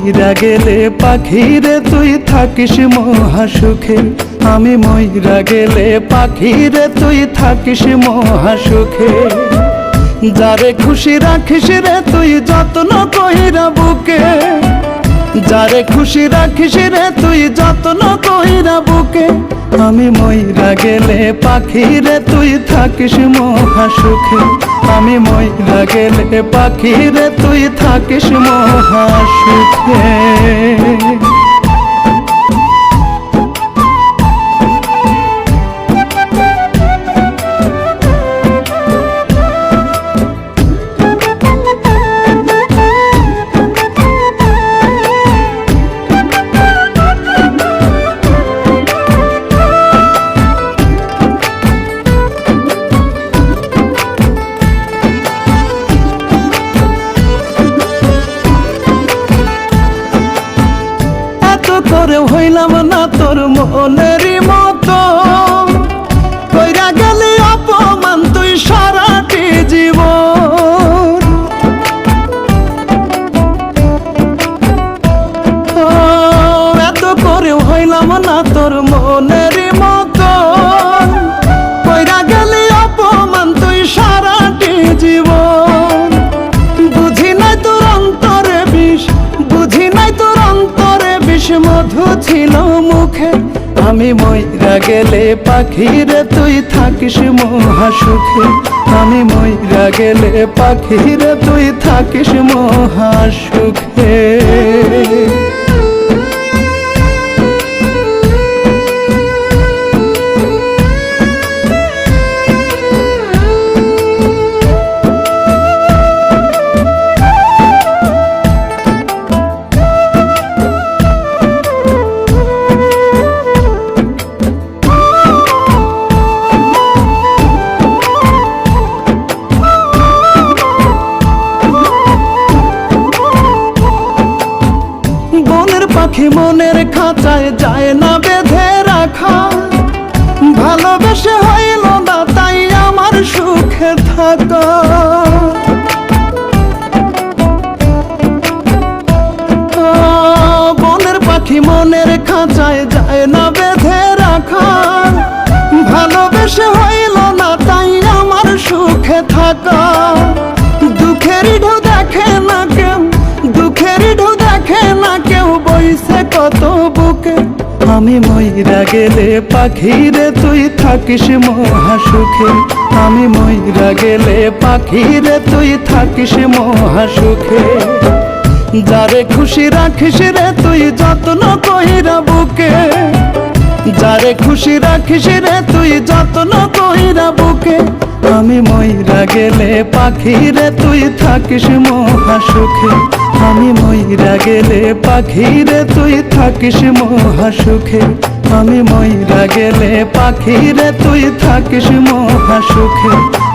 ময়রা গেলে পাখিরে তুই থাকিস মহাসুখে। আমি ময়রা গেলে পাখিরে তুই থাকিস মহাসুখে। যারে খুশি রাখিস রে তুই যত্ন কইরা বুকে। যারে খুশি রাখিস রে তুই যত্ন কইরা বুকে। আমি ময়রা গেলে পাখিরে তুই থাকিস মহাসুখে। আমি ময়রা গেলে পাখিরে তুই থাকিস মহাসুখে। এত হইলাম না তোর মনের মতো। কইরা গেলি অপমান তুই সারাটি জীবন। এত করে হইলাম না তোর মনের মতো। মধু ছিল মুখে। আমি ময়রা গেলে পাখিরে তুই থাকিস মহাসুখে। আমি ময়রা গেলে পাখিরে তুই থাকিস মহাসুখে। পাখি মনের খাঁচায় যায় না বেঁধে রাখা। ভালোবেসে হইল না তাই আমার সুখে থাকা। বনের পাখি মনের খাঁচায় যায় না বেঁধে রাখা। ভালোবেসে হইল না তাই আমার সুখে থাকা। আমি ময়রা গেলে পাখি রে তুই থাকিস মহাসুখে। আমি ময়রা গেলে পাখি রে তুই থাকিস মহাসুখে। যারে খুশি রাখিস রে তুই যত্ন কইরা বুকে। যারে খুশি রাখিস রে তুই যত্ন কইরা বুকে। আমি ময়রা গেলে পাখিরে তুই থাকিস মহাসুখে। আমি ময়রা গেলে পাখিরে তুই থাকিস মহাসুখে। আমি ময়রা গেলে পাখিরে তুই থাকিস মহাসুখে।